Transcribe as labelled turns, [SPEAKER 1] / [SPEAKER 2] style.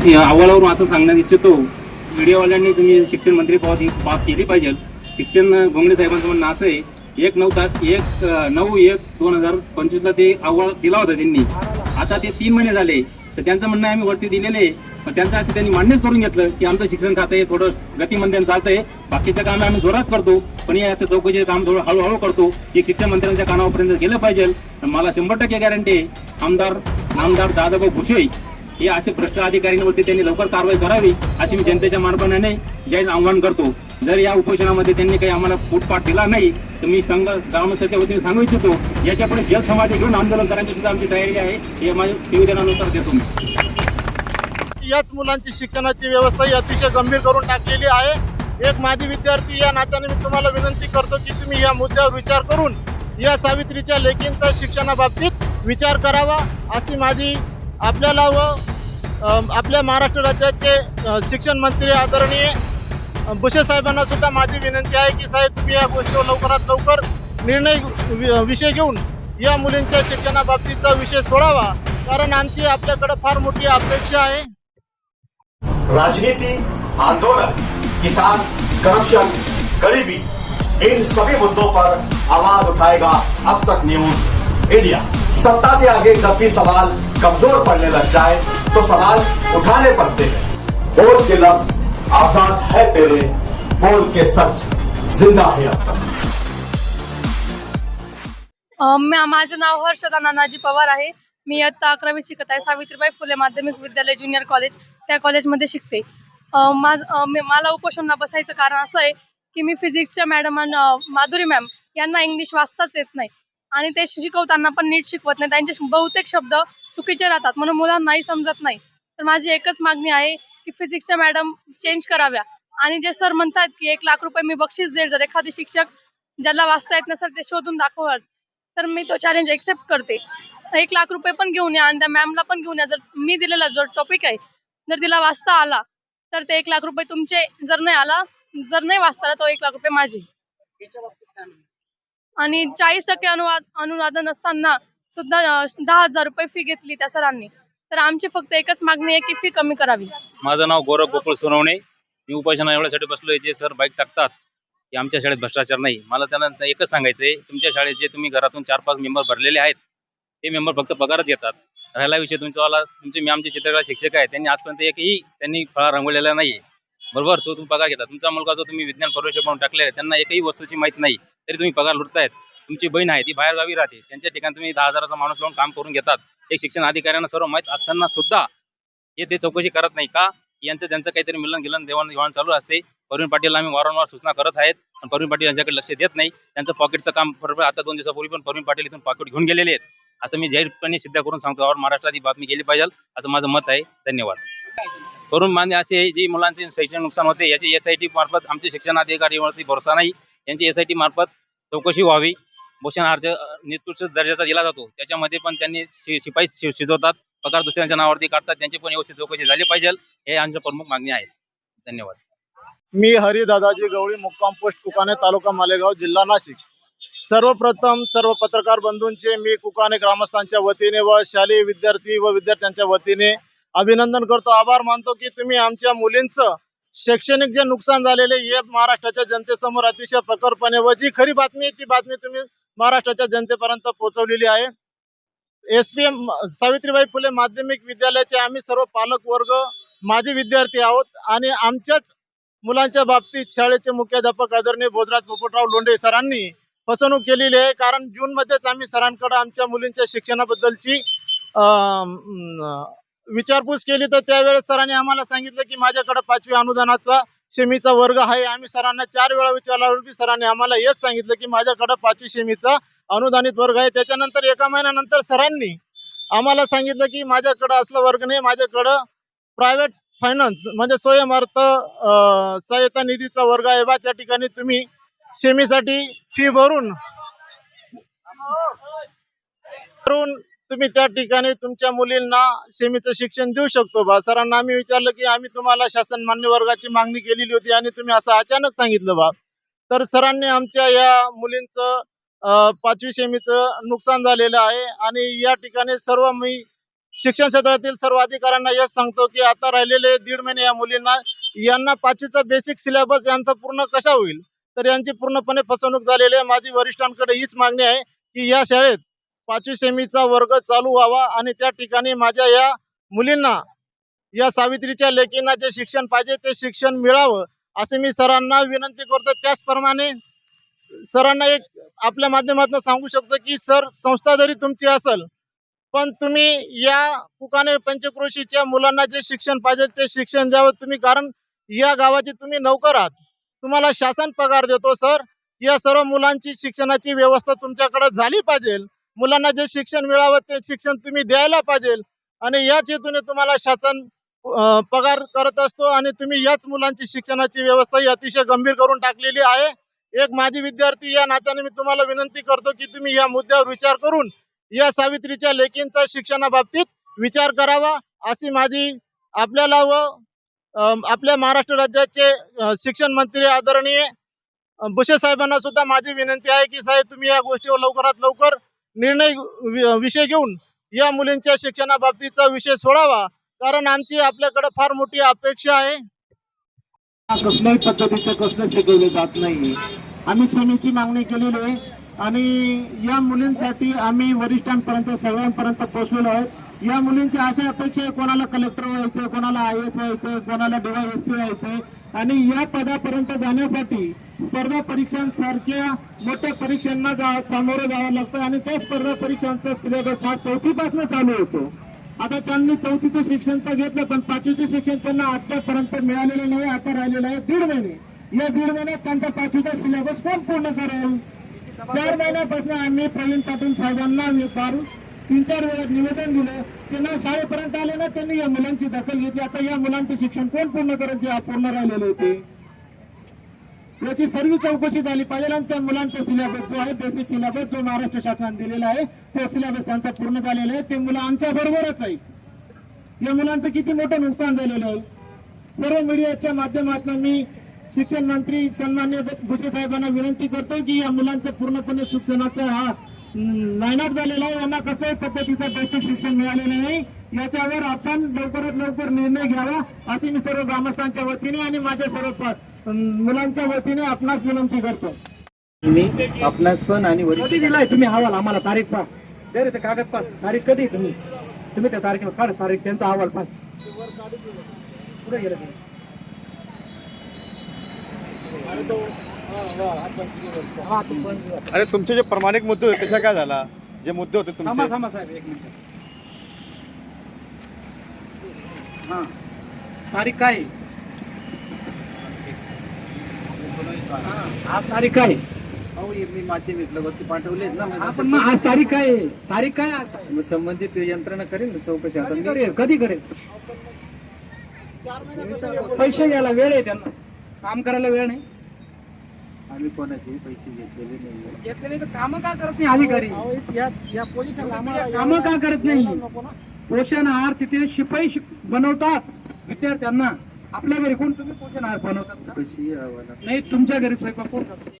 [SPEAKER 1] अहवालावरून असं सांगण्यात इच्छितो मीडियावाल्यांनी तुम्ही शिक्षण मंत्री पद ही बाब केली पाहिजे. शिक्षण अं, घोंगडे साहेबांचं म्हणणं असं आहे एक नऊ तास एक नऊ एक दोन हजार पंचवीसला ते अहवाल दिला होता त्यांनी. आता ते तीन महिने झाले. तर त्यांचं म्हणणं आम्ही वरती दिलेले. पण त्यांचं असं त्यांनी मान्यच करून घेतलं की आमचं शिक्षण खातं आहे थोडं गतिमंद्यानं चालतंय. बाकीचं काम आम्ही जोरात करतो. पण हे असं चौकशीचं काम थोडं हळूहळू करतो एक शिक्षण मंत्र्यांच्या कानावरपर्यंत गेलं पाहिजे. मला शंभर टक्के गॅरंटी आहे. आमदार दादाभाऊ भुसे हे असे भ्रष्ट अधिकाऱ्यांवरती त्यांनी लवकर कारवाई करावी अशी मी जनतेच्या मार्फाने जाहीर आव्हान करतो. जर या उपोषणामध्ये त्यांनी काही आम्हाला फुटपाट दिला नाही तर मी संघ ग्रामस्थाच्या वतीने सांगू इच्छितो याच्यापुढे जलसमाधी घेऊन आंदोलन करण्याची सुद्धा आमची तयारी आहे हे माझ्या निवेदनानुसार देतो मी.
[SPEAKER 2] याच मुलांची शिक्षणाची व्यवस्था ही अतिशय गंभीर करून टाकलेली आहे. एक माझी विद्यार्थी या नात्याने मी तुम्हाला विनंती करतो की तुम्ही या मुद्द्यावर विचार करून या सावित्रीच्या लेखींचा शिक्षणाबाबतीत विचार करावा अशी माझी आपल्याला व आपल्या महाराष्ट्र राज्याचे शिक्षण मंत्री आदरणीय अ, बुशे साहेबांना सुद्धा माझी विनंती आहे की साहेब तुम्ही या गोष्टीवर लवकरात लवकर निर्णय विषय घेऊन या मुलींच्या शिक्षणाबाबतीचा विषय सोडावा. कारण आमची आपल्याकडे फार मोठी अपेक्षा आहे.
[SPEAKER 3] राजनीति आंदोलन किसान करप्शन गरीबी इन सभी मुद्दों पर आवाज उठाएगा अब तक न्यूज इंडिया. सत्ता के आगे जब भी सवाल कमजोर पड़ने लग जाए तो सवाल उठाने पड़ते हैं। बोल के लफ्ज आजाद है तेरे बोल के सच जिंदा है अब तक।
[SPEAKER 4] माझं नाव हर्षदा नानाजी पवार आहे. मी इयत्ता अकरावी शिकत आहे. सावित्रीबाई फुले माध्यमिक विद्यालय ज्युनियर कॉलेज. त्या कॉलेजमध्ये शिकते. माझ मला उपोषणला बसायचं कारण असं आहे की मी फिजिक्सच्या मॅडम माधुरी मॅम यांना इंग्लिश वाचताच येत नाही. आणि ते शिकवताना पण नीट शिकवत नाही. त्यांचे बहुतेक शब्द चुकीचे राहतात. म्हणून मुलांनाही समजत नाही. तर माझी एकच मागणी आहे की फिजिक्सच्या मॅडम चेंज कराव्या. आणि जे सर म्हणतात की एक लाख रुपये मी बक्षीस देईल जर एखादी शिक्षक ज्याला वाचता येत नसेल ते शोधून दाखवा तर मी तो चॅलेंज एक्सेप्ट करते. एक लाख रुपये पण घेऊन या आणि त्या मॅमला पण घेऊन या. जर मी दिलेला जो टॉपिक आहे जर तिला वाचता आला तर ते एक लाख रुपये तुमचे जर नाही आला जर नाही वाचता आला तो एक लाख रुपये माझे. आणि चाळीस टक्के अनुवाद अनुवादन असताना सुद्धा दहा हजार रुपये फी घेतली त्या सरांनी. तर आमची फक्त एकच मागणी आहे की फी कमी करावी.
[SPEAKER 1] माझं नाव गौरव गोकुळ सोनवणे. मी उपासना एवढ्यासाठी बसलोय जे सर बाईक टाकतात की आमच्या शाळेत भ्रष्टाचार नाही. मला त्यांना एकच सांगायचं आहे तुमच्या शाळेत जे तुम्ही घरातून चार पाच मेंबर भरलेले आहेत ते मेंबर फक्त पगारच घेतात. राहिला विषय तुमच्यावाला तुमचे मी आमचे चित्रकला शिक्षक आहेत त्यांनी आजपर्यंत एकही त्यांनी फळा रंगवलेला नाही बरोबर तो तुम्ही पगार घेता तुमचा मुलगा जो तुम्ही विज्ञान प्रवेश म्हणून टाकलेला आहे त्यांना एकही वस्तूची माहिती नाही. तरी तुम्ही पगार लुटतायत. तुमची बहीण आहे ती बाहेरगावी राहते. त्यांच्या ठिकाणी तुम्ही दहा हजाराचा माणूस लावून काम करून घेतात. एक शिक्षण अधिकाऱ्यांना सर्व माहीत असताना सुद्धा हे ते चौकशी करत नाही का? यांचं त्यांचं काहीतरी मिलन गिलन देवाणघेवाण चालू असते. परवीन पाटील आम्ही वारंवार सूचना करत आहेत. पण परवीन पाटील यांच्याकडे लक्ष देत नाही. त्यांचं पॉकेटचं काम बरोबर आता दोन दिवसापूर्वी पण परवीन पाटील इथून पॉकेट घेऊन गेलेले आहेत. असं मी जाहीरपणे सिद्ध करून सांगतो. और महाराष्ट्रात ही बातमी केली पाहिजे. असं माझं मत आहे. धन्यवाद. करून मान्य असे जे मुलांचे शैक्षणिक नुकसान होते याची एस आय टी मार्फत आमचे शिक्षण अधिकारीवरती भरोसा नाही. यांची एस आय टी मार्फत चौकशी व्हावी. भूषण अर्ज निकृष्ट दर्जाचा दिला जातो. त्याच्यामध्ये पण त्यांनी शिपाई शिजवतात पगार दुसऱ्यांच्या नावावरती काढतात त्यांची पण व्यवस्थित चौकशी झाली पाहिजे. हे आमच्या प्रमुख मागणी आहे. धन्यवाद.
[SPEAKER 2] मी हरी दादाजी गवळी मुक्काम पोस्ट कुकाने तालुका मालेगाव जिल्हा नाशिक. सर्वप्रथम सर्व पत्रकार बंधूंचे मी कुकाने ग्रामस्थांच्या वतीने व शालेय विद्यार्थी व विद्यार्थ्यांच्या वतीने अभिनंदन करतो. आभार मानतो की तुम्ही आमच्या मुलींचं शैक्षणिक जे नुकसान झालेले हे महाराष्ट्राच्या जनतेसमोर अतिशय प्रखरपणे व जी खरी बातमी आहे ती बातमी तुम्ही महाराष्ट्राच्या जनतेपर्यंत पोहोचवलेली आहे. S P M Savitribai Phule माध्यमिक विद्यालयाचे आम्ही सर्व पालक वर्ग माजी विद्यार्थी आहोत आणि आमच्याच मुलांच्या बाबतीत शाळेचे मुख्याध्यापक आदरणीय बोधराज पोपटराव लोंढे सरांनी फसवणूक केलेली आहे. कारण जून मध्येच आम्ही सरांकडे आमच्या मुलींच्या शिक्षणाबद्दलची अं, विचारपूस केली तर त्यावेळेस सरांनी आम्हाला सांगितलं की माझ्याकडे पाचवी अनुदानाचा शेमीचा वर्ग आहे. आम्ही सरांना चार वेळा विचारल्यावर सरांनी आम्हाला हेच सांगितलं की माझ्याकडे पाचवी शेमीचा अनुदानित वर्ग आहे. त्याच्यानंतर एका महिन्यानंतर सरांनी आम्हाला सांगितलं की माझ्याकडं असला वर्ग नाही माझ्याकडं प्रायव्हेट फायनान्स म्हणजे स्वयंअर्थ अर्थ सहायता निधीचा वर्ग आहे बा. त्या ठिकाणी तुम्ही सेमीसाठी फी भरून भरून तुम्ही त्या ठिकाणी तुमच्या मुलींना सेमीचं शिक्षण देऊ शकतो बा. सरांना आम्ही विचारलं की आम्ही तुम्हाला शासन मान्य वर्गाची मागणी केलेली होती आणि तुम्ही असं अचानक सांगितलं बा. तर सरांनी आमच्या या मुलींचं पाचवी सेमीचं नुकसान झालेलं आहे आणि या ठिकाणी सर्व मी शिक्षण क्षेत्रातील सर्व अधिकाऱ्यांना यश सांगतो की आता राहिलेले दीड महिने या मुलींना यांना पाचवीचा बेसिक सिलेबस यांचा पूर्ण कसा होईल? तर यांची पूर्णपणे फसवणूक झालेली आहे. माझी वरिष्ठांकडे हीच मागणी आहे की या शाळेत पाचवी सेमीचा वर्ग चालू व्हावा आणि त्या ठिकाणी माझ्या या मुलींना या सावित्रीच्या लेखींना जे शिक्षण पाहिजे ते शिक्षण मिळावं असे मी सरांना विनंती करतो. त्याचप्रमाणे सरांना एक आपल्या माध्यमातून सांगू शकतो की सर संस्था जरी तुमची असेल पण तुम्ही या कुकाने पंचक्रोशीच्या मुलांना जे शिक्षण पाहिजे ते शिक्षण द्यावं. तुम्ही कारण या गावाचे तुम्ही नौकर आहात. तुम्हाला शासन पगार देतो सर. या सर्व मुलांची शिक्षणाची व्यवस्था तुमच्याकडे झाली पाहिजे. मुलांना जे शिक्षण मिळावं ते शिक्षण तुम्ही द्यायला पाहिजे. आणि याच हेतूने तुम्हाला शासन पगार करत असतो आणि तुम्ही याच मुलांची शिक्षणाची व्यवस्था ही अतिशय गंभीर करून टाकलेली आहे. एक माजी विद्यार्थी या नात्याने मी तुम्हाला विनंती करतो की तुम्ही या मुद्द्यावर विचार करून या सावित्रीच्या लेखींचा शिक्षणाबाबतीत विचार करावा. अशी माझी आपल्याला व आपल्या महाराष्ट्र राज्याचे शिक्षण मंत्री आदरणीय अं, बुशे साहेबांना सुद्धा माझी विनंती आहे की साहेब तुम्ही या गोष्टीवर लवकरात लवकर निर्णय वि- विषय घेऊन या मुलींच्या शिक्षणाबाबतीचा विषय सोडावा. कारण आमची आपल्याकडे फार मोठी अपेक्षा आहे.
[SPEAKER 5] कसल्याही पद्धतीचं कसलं शिकवले जात नाही आम्ही सेमीची मागणी केलेली आहे. आणि या मुलींसाठी आम्ही वरिष्ठांपर्यंत सगळ्यांपर्यंत पोहोचलेलो आहोत या मुलींची अशा अपेक्षा आहे कोणाला कलेक्टर व्हायचं कोणाला आय एस व्हायचं कोणाला डीवायएसपी व्हायचं आणि या पदापर्यंत जाण्यासाठी स्पर्धा परीक्षांसारख्या मोठ्या परीक्षांना जा सामोरं जावं लागतं आणि त्या स्पर्धा परीक्षांचा सिलेबस हा चौथीपासून चालू होतो. आता त्यांनी चौथीचं शिक्षण तर घेतलं पण पाचवीचं शिक्षण त्यांना आतापर्यंत मिळालेलं नाही आता राहिलेलं आहे दीड महिने. या दीड महिन्यात त्यांचा पाचवीचा सिलेबस कोण पूर्ण करेल? चार महिन्यापासून आम्ही प्रवीण पाटील साहेबांना फार तीन चार वेळा निवेदन दिलं त्यांना शाळेपर्यंत आले ना त्यांनी या मुलांची दखल घेतली. आता या मुलांचं शिक्षण कोण पूर्ण करत पूर्ण राहिलेले होते? याची सर्व चौकशी झाली पाहिजे आणि त्या मुलांचा सिलेबस जो आहे बेसिक सिलेबस जो महाराष्ट्र शासनाने दिलेला आहे तो सिलेबस त्यांचा पूर्ण झालेला आहे. ते मुलं आमच्या बरोबरच आहे या मुलांचं किती मोठं नुकसान झालेलं आहे. सर्व मीडियाच्या माध्यमातून मी शिक्षण मंत्री सन्मान्य भुसे साहेबांना विनंती करतो की या मुलांचं पूर्णपणे शिक्षणाचा हा नायनाट झालेला आहे. यांना कसल्याही पद्धतीचं बेसिक शिक्षण मिळालेलं नाही. याच्यावर आपण लवकरात लवकर निर्णय घ्यावा अशी मी सर्व ग्रामस्थांच्या वतीने आणि माझ्या सर्व प- मुलांच्या वतीने आपणास विनंती करतो.
[SPEAKER 6] मी आपणास पण आणि
[SPEAKER 5] कधी दिलाय तुम्ही अहवाल? आम्हाला तारीख पहा.
[SPEAKER 6] दे रे ते कागद पास
[SPEAKER 5] तारीख कधी तुम्ही? तुम्ही त्या तारखेला काढ तारीख त्यांचा अहवाल पहा.
[SPEAKER 6] कुठे गेलं?
[SPEAKER 7] अरे तुमचे जे प्रमाणिक मुद्दे होते त्याचा काय झाला? जे मुद्दे होते
[SPEAKER 6] थांबा
[SPEAKER 7] तुमचे.
[SPEAKER 6] थांबा साहेब एक मिनिट. हा. तारीख काय? आहे?
[SPEAKER 5] आज तारीख काय?
[SPEAKER 6] अहो हे मी माध्यमिकला वरती पाठवले ना मग
[SPEAKER 5] आपण मग आज तारीख काय? आहे? तारीख काय आज?
[SPEAKER 6] मग संबंधित यंत्रणा करेल ना चौकशी आता
[SPEAKER 5] कधी
[SPEAKER 6] मी-
[SPEAKER 5] करेल? कधी करेल? पैसे घ्यायला वेळ आहे त्यांना. काम करायला वेळ नाही.
[SPEAKER 6] आम्ही कोणाचे पैसे घेतलेले नाही
[SPEAKER 5] घेतलेले तर काम का करत नाही अधिकारी काम का करत नाही पोषण आहार तिथे शिपाई शिक- बनवतात विद्यार्थ्यांना आपल्या घरी कोण तुम्ही पोषण आहार बनवतात का?
[SPEAKER 6] पैसे.
[SPEAKER 5] नाही तुमच्या घरी स्वयंपाक कोण करतं?